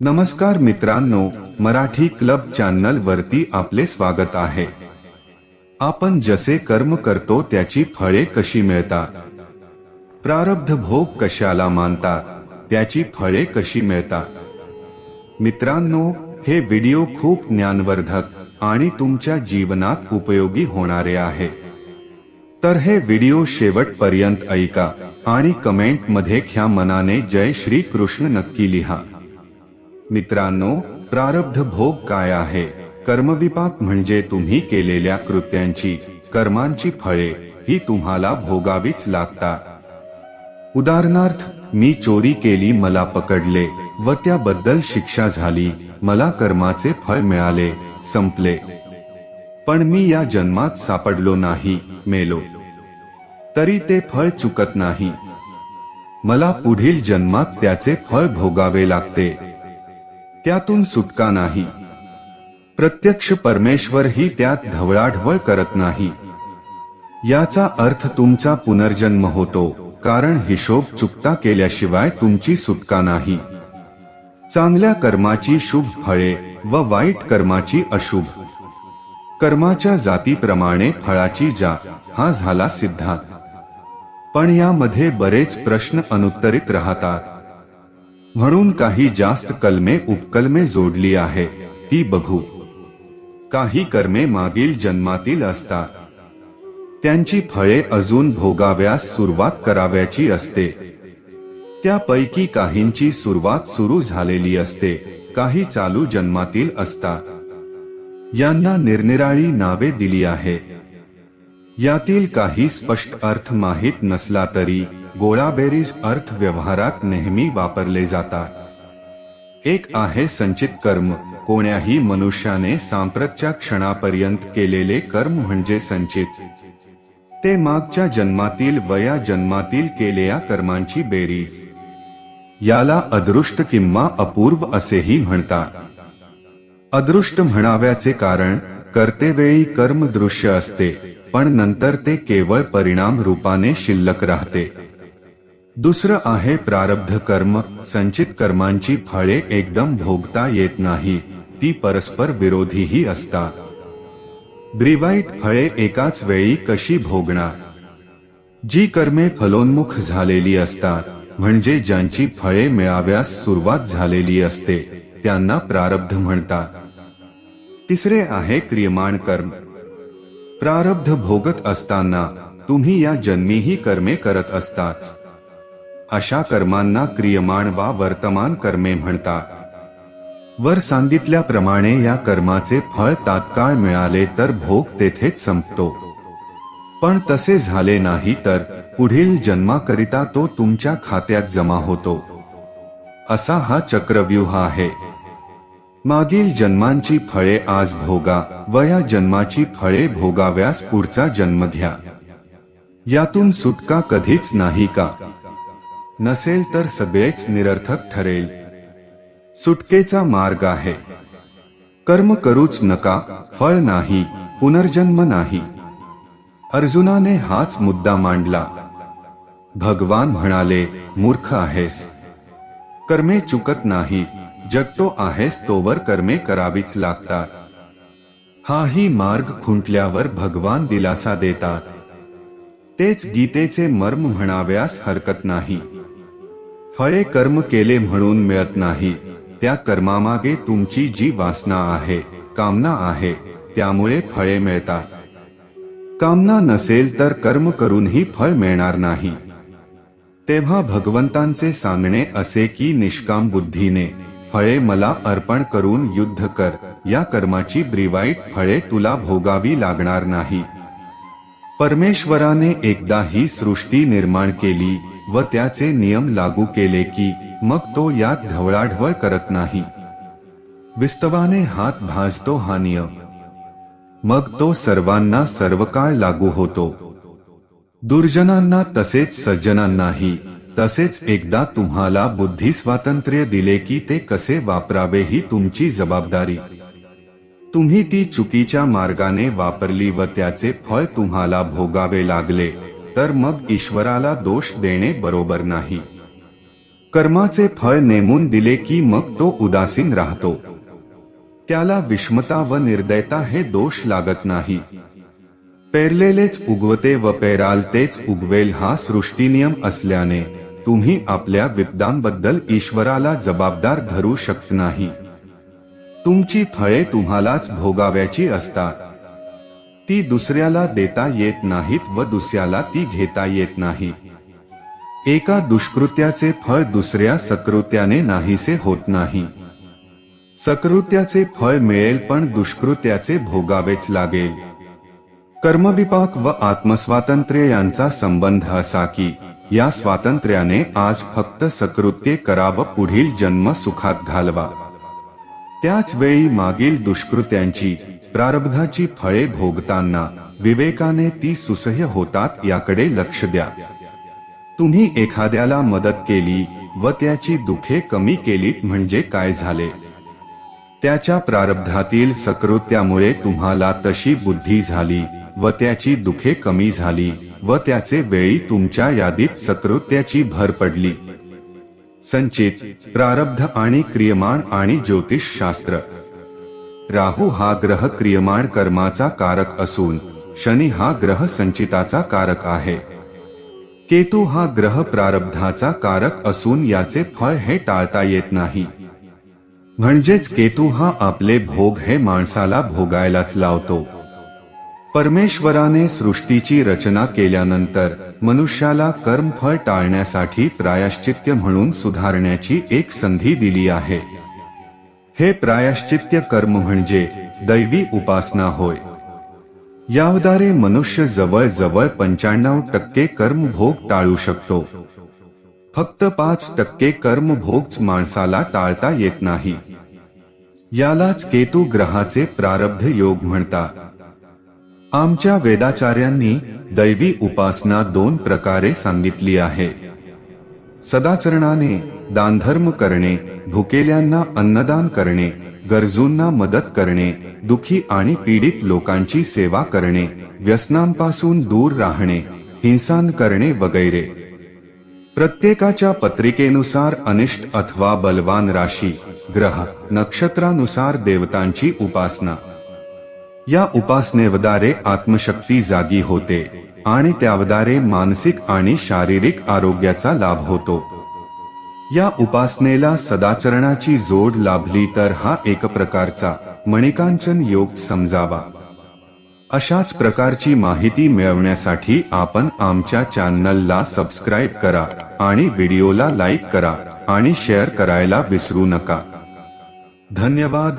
नमस्कार मित्रांनो Marathi club channel वरती आपले स्वागत आहे. आपण जसे कर्म करतो त्याची फळे कशी मिळतात? प्रारब्ध भोग कशाला मानतात? त्याची फळे कशी मिळतात? मित्रांनो हे व्हिडिओ खूप ज्ञानवर्धक आणि तुमच्या जीवनात उपयोगी होणारे आहे. तर हे व्हिडिओ शेवटपर्यंत ऐका आणि कमेंटमध्ये ख्या मनाने जय श्री कृष्ण नक्की लिहा. मित्रांनो प्रारब्ध भोग काय आहे? कर्मविपाक म्हणजे तुम्ही केलेल्या कृत्यांची कर्मांची फळे ही तुम्हाला भोगावीच लागतात. उदाहरणार्थ मी चोरी केली मला पकडले व त्याबद्दल शिक्षा झाली मला कर्माचे फळ मिळाले संपले. पण मी या जन्मात सापडलो नाही मेलो. तरी ते फळ चुकत नाही. मला पुढील जन्मात त्याचे फळ भोगावे लागते. त्यातून सुटका नाही. प्रत्यक्ष परमेश्वर ही त्यात ढवळाढवळ करत नाही. याचा अर्थ तुमचा पुनर्जन्म होतो कारण हिशोब चुकता केल्याशिवाय तुमची सुटका नाही. चांगल्या कर्माची शुभ फळे व वाईट कर्माची अशुभ. कर्माच्या जातीप्रमाणे फळाची जा हा झाला सिद्धांत. पण यामध्ये बरेच प्रश्न अनुत्तरित राहतात. म्हणून काही जास्त कलमे उपकलमे जोडली आहे ती बघू. काही कर्मे मागील जन्मातील असतात. त्यांची फळे अजून भोगाव्यास सुरुवात कराव्याची असते. त्यापैकी काहींची सुरुवात सुरू झालेली असते काही चालू जन्मातील असतात. यांना निरनिराळी नावे दिली आहे. यातील काही स्पष्ट अर्थ माहीत नसला तरी गोळाबेरीज अर्थ व्यवहारात नेहमी वापरले जातात. एक आहे संचित कर्म कोण्याही मनुष्याने सांप्रतच्या क्षणापर्यंत केलेले कर्म म्हणजे संचित. ते मागच्या जन्मातील वया जन्मातील केलेल्या कर्मांची बेरीज. याला अदृष्ट किंवा अपूर्व असेही म्हणतात. अदृष्ट म्हणाव्याचे कारण करतेवेळी कर्म दृश्य असते पण नंतर ते केवळ परिणाम रूपाने शिल्लक राहते. दुसरं आहे प्रारब्ध कर्म संचित कर्मांची फळे एकदम भोगता येत नाही ती परस्पर विरोधीही असतात ग्रीवाईट फळे एकाच वेळी कशी भोगणार? जी कर्मे फलोन्मुख झालेली असतात म्हणजे ज्यांची फळे मिळाव्यास सुरुवात झालेली असते त्यांना प्रारब्ध म्हणतात. तिसरे आहे क्रियमाण कर्म. प्रारब्ध भोगत असताना तुम्ही या जन्मीही कर्मे करत असतात. अशा कर्मांना क्रियमाण वा वर्तमान कर्मे म्हणतात. वर सांगितल्याप्रमाणे या कर्माचे फळ तात्काळ मिळाले तर भोग तेथेच संपतो. पण तसे झाले नाही तर पुढील जन्माकरिता तो तुमच्या खात्यात जमा होतो. असा हा चक्रव्यूह आहे. मागील जन्मांची फळे आज भोगा वया जन्माची फळे भोगाव्यास पुढचा जन्म घ्या. यातून सुटका कधीच नाही का? नसेल तर सगळेच निरर्थक ठरेल. सुटकेचा मार्ग आहे. कर्म करूच नका फळ नाही पुनर्जन्म नाही. अर्जुनाने हाच मुद्दा मांडला. भगवान म्हणाले मूर्ख आहेस. कर्मे चुकत नाही जगतो आहेस तोवर कर्मे करावीच लागतात. हाही मार्ग खुंटल्यावर भगवान दिलासा देतात. तेच गीतेचे मर्म म्हणाव्यास हरकत नाही. फळे कर्म केले म्हणून मिळत नाही. त्या कर्मामागे तुमची जी वासना आहे कामना आहे त्यामुळे फळे मिळतात. कामना नसेल तर कर्म करूनही फळ मिळणार नाही. तेव्हा भगवंतांचे सांगणे असे की निष्काम बुद्धीने फळे मला अर्पण करून युद्ध कर. या कर्माची ब्रिवाईट फळे तुला भोगावी लागणार नाही. परमेश्वराने एकदा ही सृष्टी निर्माण केली व त्याचे नियम लागू केले की मग तो यात ढवळाढवळ करत नाही. विस्तवाने हात भाजतो हा नियम मग तो सर्वांना सर्व काळ लागू होतो. दुर्जनांना तसेच सज्जनांनाही. तसेच एकदा तुम्हाला बुद्धी स्वातंत्र्य दिले की ते कसे वापरावे ही तुमची जबाबदारी. तुम्ही ती चुकीच्या मार्गाने वापरली व त्याचे फळ तुम्हाला भोगावे लागले तर मग ईश्वराला दोष देणे बरोबर नाही. कर्माचे फळ नेमून दिले की मग तो उदासीन राहतो. त्याला विषमता व निर्दयता हे दोष लागत नाही. पेरलेलेच उगवते व पेराल तेच उगवेल हा सृष्टीनियम असल्याने तुम्ही आपल्या विपदांबद्दल ईश्वराला जबाबदार धरू शकत नाही. तुमची फळे तुम्हालाच भोगाव्याची असतात. ती दुसऱ्याला देता येत नाहीत व दुसऱ्याला ती घेता येत नाही. एका दुष्कृत्याचे फळ दुसऱ्या सकृत्याने नाहीसे होत नाही. सकृत्याचे फळ मिळेल पण दुष्कृत्याचे भोगावेच लागेल. कर्मविपाक व आत्मस्वातंत्र्य यांचा संबंध असा की या स्वातंत्र्याने आज फक्त सकृत्ये कराव पुढील जन्म सुखात घालवा. त्याच वेळी मागील दुष्कृत्यांची प्रारब्धाची फळे भोगताना विवेकाने ती सुसह्य होतात याकडे लक्ष द्या. तुम्ही एखाद्याला मदत केली व त्याची दुखे कमी केलीत म्हणजे काय झाले? त्याच्या प्रारब्धातील सकृत्यामुळे तुम्हाला तशी बुद्धी झाली व त्याची दुखे कमी झाली. व त्याचे वेळी तुमच्या यादीत सकृत्याची भर पडली. संचित प्रारब्ध आणि क्रियमाण आणि ज्योतिष शास्त्र. राहू हा ग्रह क्रियमाण कर्माचा कारक असून शनी हा ग्रह संचिताचा कारक आहे. केतू हा ग्रह प्रारब्धाचा कारक असून याचे फळ हे टाळता येत नाही. म्हणजेच केतू हा आपले भोग हे माणसाला भोगायलाच लावतो. परमेश्वराने सृष्टीची रचना केल्यानंतर मनुष्याला कर्मफळ टाळण्यासाठी प्रायश्चित्य म्हणून सुधारण्याची एक संधी दिली आहे. हे प्रायश्चित्य कर्म म्हणजे दैवी उपासना होय. याद्वारे मनुष्य जवळ जवळ पंच्याण्णव टक्के कर्मभोग टाळू शकतो. फक्त पाच टक्के कर्मभोगच माणसाला टाळता येत नाही. यालाच केतू ग्रहाचे प्रारब्ध योग म्हणतात. आमच्या वेदाचार्यांनी दैवी उपासना दोन प्रकारे सांगितली आहे. सदाचरणाने दानधर्म करणे भुकेल्यांना अन्नदान करणे गरजूंना मदत करणे दुखी आणि पीडित लोकांची सेवा करणे व्यसनांपासून दूर राहणे हिंसान करणे वगैरे. प्रत्येकाच्या पत्रिकेनुसार अनिष्ट अथवा बलवान राशी ग्रह नक्षत्रानुसार देवतांची उपासना. या उपासनेवदारे आत्मशक्ती जागी होते आणि त्यावदारे मानसिक आणि शारीरिक आरोग्याचा लाभ होतो. या उपासनेला सदाचरणाची जोड लाभली तर हा एक प्रकारचा मणिकांचन योग समजावा. अशाच प्रकारची माहिती मिळवण्यासाठी आपण आमच्या चॅनलला सबस्क्राईब करा आणि व्हिडिओला लाईक करा आणि शेअर करायला विसरू नका. धन्यवाद.